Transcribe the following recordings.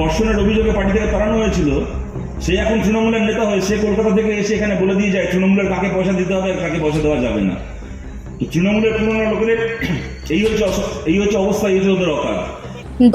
ধর্ষণের অভিযোগে পার্টি থেকে তাড়ানো হয়েছিল, সে এখন তৃণমূলের নেতা হয়ে সে কলকাতা থেকে এসে এখানে বলে দিয়ে যায়, তৃণমূলের কাকে পয়সা দিতে হবে আর কাকে পয়সা দেওয়া যাবে না? তো তৃণমূলের পুরোনো লোকেদের এই হচ্ছে এই হচ্ছে অবস্থা, এই হচ্ছে ওদের অকাল।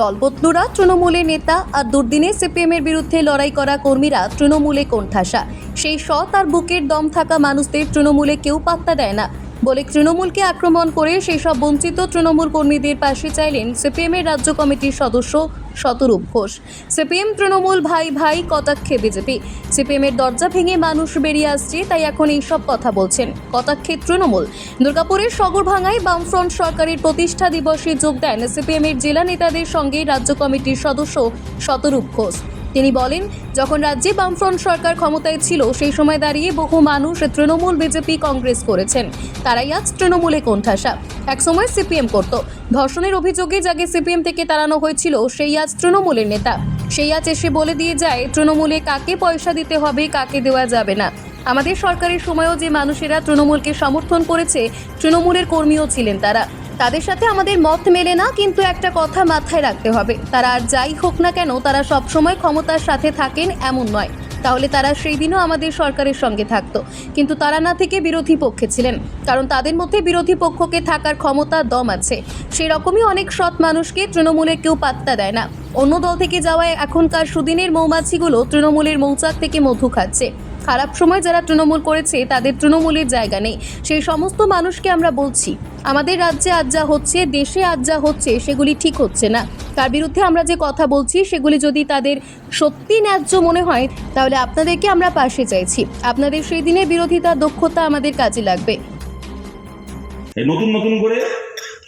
দলবদলুরা তৃণমূলের নেতা আর দুর্দিনে সিপিএম এর বিরুদ্ধে লড়াই করা কর্মীরা তৃণমূলে কোণঠাসা। সেই সৎ আর বুকের দম থাকা মানুষদের তৃণমূলে কেউ পাত্তা দেয় না। বলে তৃণমূলকে আক্রমণ করে সেই সব বঞ্চিত তৃণমূল কর্মীদের পাশে চাইলেন সিপিএম এর রাজ্য কমিটির সদস্য শতরূপ ঘোষ। সিপিএম তৃণমূল ভাই ভাই, কটাক্ষে বিজেপি। সিপিএম এর দরজা ভেঙে মানুষ বেরিয়ে আসছে, তাই এখন এই সব কথা বলছেন কটাক্ষে তৃণমূল। দুর্গাপুরের সগরভাঙায় বামফ্রন্ট সরকারের প্রতিষ্ঠা দিবসে যোগ দেন সিপিএম এর জেলা নেতাদের সঙ্গে রাজ্য কমিটির সদস্য শতরূপ ঘোষ। তিনি বলেন, যখন রাজ্যে বামফ্রন্ট সরকার ক্ষমতায় ছিল, সেই সময় দাঁড়িয়ে বহু মানুষ তৃণমূল বিজেপি কংগ্রেস করেছেন। তারাই আজ তৃণমূলে কোণঠাসা। একসময় সিপিএম করত। ধর্ষণের অভিযোগে যাকে সিপিএম থেকে তাড়ানো হয়েছিল, সেই আজ তৃণমূলের নেতা। সেই আজ এসে বলে দিয়ে যায়, তৃণমূলে কাকে পয়সা দিতে হবে, কাকে দেওয়া যাবে না? আমাদের সরকারের সময়ও যে মানুষেরা তৃণমূলকে সমর্থন করেছে, তৃণমূলের কর্মীও ছিলেন তারা। তাদের সাথে আমাদের মত মেলে না, কিন্তু একটা কথা মাথায় রাখতে হবে। তারা আর যাই হোক না কেন, তারা সবসময় ক্ষমতার সাথে থাকেন এমন নয়। তাহলে তারা সেই দিনও আমাদের সরকারের সঙ্গে থাকতো। কিন্তু তারা না থেকে বিরোধী পক্ষে ছিলেন। কারণ তাদের মধ্যে বিরোধী পক্ষকে থাকার ক্ষমতা দম আছে। সেই রকমই অনেক সৎ মানুষকে তৃণমূলের কেউ পাত্তা দেয় না। অন্য দল থেকে যাওয়ায় এখনকার সুদিনের মৌমাছিগুলো তৃণমূলের মৌচাক থেকে মধু খাচ্ছে। খারাপ সময় যারা তৃণমূল করেছে, তাদের তৃণমূলের জায়গা নেই। সেই সমস্ত মানুষকে আমরা বলছি, আমাদের রাজ্যে আজ যা হচ্ছে, দেশে আজ যা হচ্ছে, সেগুলি ঠিক হচ্ছে না। তার বিরুদ্ধে আমরা যে কথা বলছি, সেগুলি যদি তাদের সত্যি ন্যায্য মনে হয়, তাহলে আপনাদেরকে আমরা পাশে চাইছি। আপনাদের সেই দিনের বিরোধিতা, দক্ষতা আমাদের কাজে লাগবে। এই নতুন নতুন করে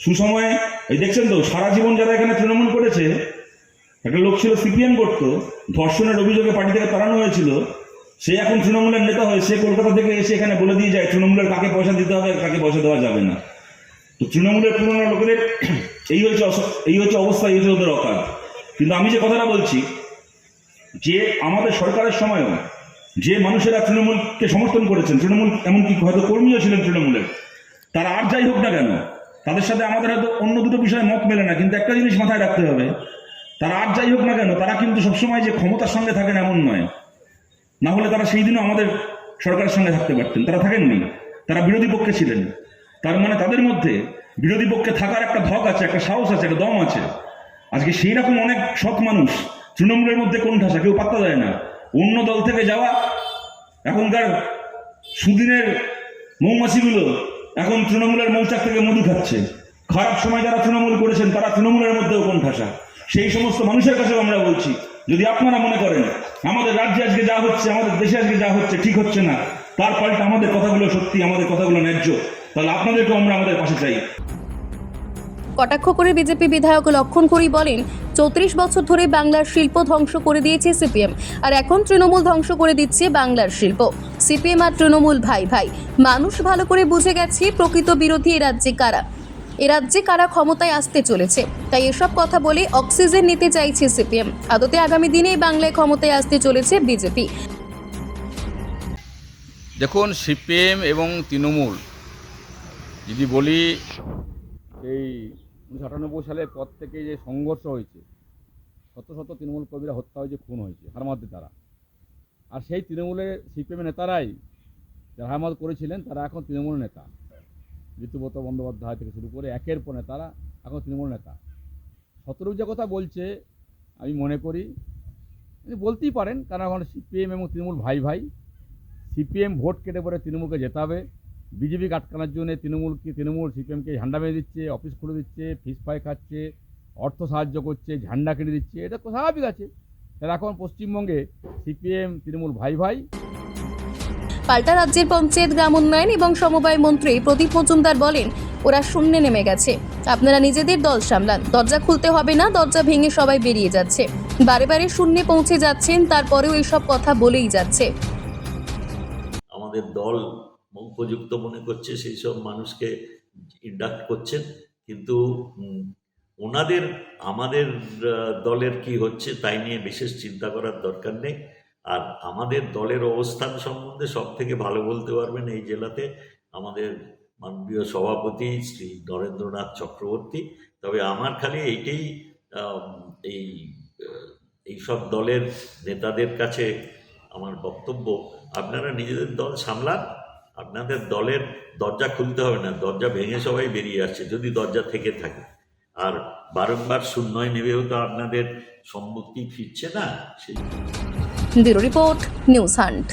সুসময়ে, এই দেখছেন তো, সারা জীবন যারা এখানে তৃণমূল করেছে, একটা লোক ছিল সিপিএম করতো, ধর্ষণের অভিযোগে পার্টি থেকে তাড়ানো হয়েছিল সে এখন তৃণমূলের নেতা হয়ে সে কলকাতা থেকে এসে এখানে বলে দিয়ে যায়, তৃণমূলের কাকে পয়সা দিতে হবে, কাকে পয়সা দেওয়া যাবে না। তো তৃণমূলের পুরোনো লোকেদের এই হচ্ছে এই হচ্ছে অবস্থা, এই হচ্ছে ওদের অকাল। কিন্তু আমি যে কথাটা বলছি, যে আমাদের সরকারের সময়ও যে মানুষেরা তৃণমূলকে সমর্থন করেছেন, তৃণমূল এমনকি হয়তো কর্মীও ছিলেন তৃণমূলের, তারা আর যাই হোক না কেন, তাদের সাথে আমাদের হয়তো অন্য দুটো বিষয়ে মত মেলে না, কিন্তু একটা জিনিস মাথায় রাখতে হবে, তারা আর যাই হোক না কেন, তারা কিন্তু সবসময় যে ক্ষমতার সঙ্গে থাকেন এমন নয়। না হলে তারা সেই দিনও আমাদের সরকারের সঙ্গে থাকতে পারতেন। তারা থাকেননি। তারা বিরোধী পক্ষে ছিলেন। তার মানে তাদের মধ্যে বিরোধী পক্ষে থাকার একটা ধক আছে, একটা সাহস আছে, একটা দম আছে। আজকে সেই রকম অনেক সৎ মানুষ, তৃণমূলের মধ্যে কোন ঠাসা, কেউ পাত্তা দেয় না। অন্য দল থেকে যাওয়া, এখনকার সুদিনের মৌমাছিগুলো এখন তৃণমূলের মৌচাক থেকে মধু খাচ্ছে। খারাপ সময় যারা তৃণমূল করেছেন, তারা তৃণমূলের মধ্যেও কোন ঠাসা। সেই সমস্ত মানুষের কাছেও আমরা বলছি যদি আপনারা মনে করেন, আমাদের রাজ্যে আজকে যা হচ্ছে, আমাদের দেশে আজকে যা হচ্ছে, ঠিক হচ্ছে না, তার পাল্টা আমাদের কথাগুলো সত্যি, আমাদের কথাগুলো ন্যায্য, তাহলে আপনাদেরকেও আমরা আমাদের পাশে চাই। কটাক্ষ করে বিজেপি বিধায়ক লক্ষণ করি বলেন, চৌত্রিশ বছর ধরে বাংলার শিল্প ধ্বংস করে দিয়েছে সিপিএম, আর এখন তৃণমূল ধ্বংস করে দিচ্ছে বাংলার শিল্প। সিপিএম আর তৃণমূল ভাই ভাই, মানুষ ভালো করে বুঝে গেছে প্রকৃত বিরোধী এ রাজ্যে কারা। এ রাজ্যে কারা ক্ষমতায় আসতে চলেছে? তাই এসব কথা বলে অক্সিজেন নিতে চাইছে সিপিএম। আদতে আগামী দিনেই বাংলায় ক্ষমতায় আসতে চলেছে বিজেপি। দেখুন, সিপিএম এবং তৃণমূল, যদি বলি, এই উনিশশো আটানব্বই সালের পর থেকে যে সংঘর্ষ হয়েছে, শত শত তৃণমূল কর্মীরা হত্যা হয়েছে, খুন হয়েছে হারমাদের তারা। আর সেই তৃণমূলের সিপিএমের নেতারাই, যারা হারমাদ করেছিলেন, তারা এখন তৃণমূল নেতা। ঋতুব্রত বন্দ্যোপাধ্যায় থেকে শুরু করে একের পর নেতারা, এখন তৃণমূল নেতা। শতরূপ যে কথা বলছে, আমি মনে করি বলতেই পারেন, কারণ এখন সিপিএম এবং তৃণমূল ভাই ভাই, সিপিএম ভোট কেটে পরে তৃণমূলকে জেতাবে বিজেপিকে আটকানোর জন্য তৃণমূলকে তৃণমূল সিপিএমকে ঝান্ডা মেরে দিচ্ছে, অফিস খুলে দিচ্ছে, ফিস ফাই খাচ্ছে, অর্থ সাহায্য করছে, ঝান্ডা কিনে দিচ্ছে, এটা স্বাভাবিক আছে। এখন পশ্চিমবঙ্গে সিপিএম, তৃণমূল ভাই ভাই পাল্টা রাজ্যের পঞ্চায়েত, গ্রাম উন্নয়ন এবং সমবায় মন্ত্রী প্রদীপ মজুমদার বলেন, ওরা শূন্যে নেমে গেছে। আপনারা নিজেদের দল সামলান। দরজা খুলতে হবে না, দরজা ভেঙে সবাই বেরিয়ে যাচ্ছে। বারে বারে শূন্যে পৌঁছে যাচ্ছেন, তারপরেও এইসব কথা বলেই যাচ্ছে। আমাদের দল উপযুক্ত মনে করছে, সেই সব মানুষকে ইন্ডাক্ট করছেন। কিন্তু ওনাদের, আমাদের দলের কি হচ্ছে, তাই নিয়ে বিশেষ চিন্তা করার দরকার নেই। আর আমাদের দলের অবস্থান সম্বন্ধে সব থেকে ভালো বলতে পারবেন এই জেলাতে আমাদের মাননীয় সভাপতি শ্রী নরেন্দ্রনাথ চক্রবর্তী। তবে আমার খালি এইটাই এই এইসব দলের নেতাদের কাছে আমার বক্তব্য। আপনারা নিজেদের দল সামলান, আপনাদের দলের দরজা খুলতে হবে না, দরজা ভেঙে সবাই বেরিয়ে আসছে, যদি দরজা থেকে থাকে। আর বারংবার শূন্যয় নেবেও তো আপনাদের সম্মতি ফিরছে না? সেই রিপোর্ট নিউজ হান্ট।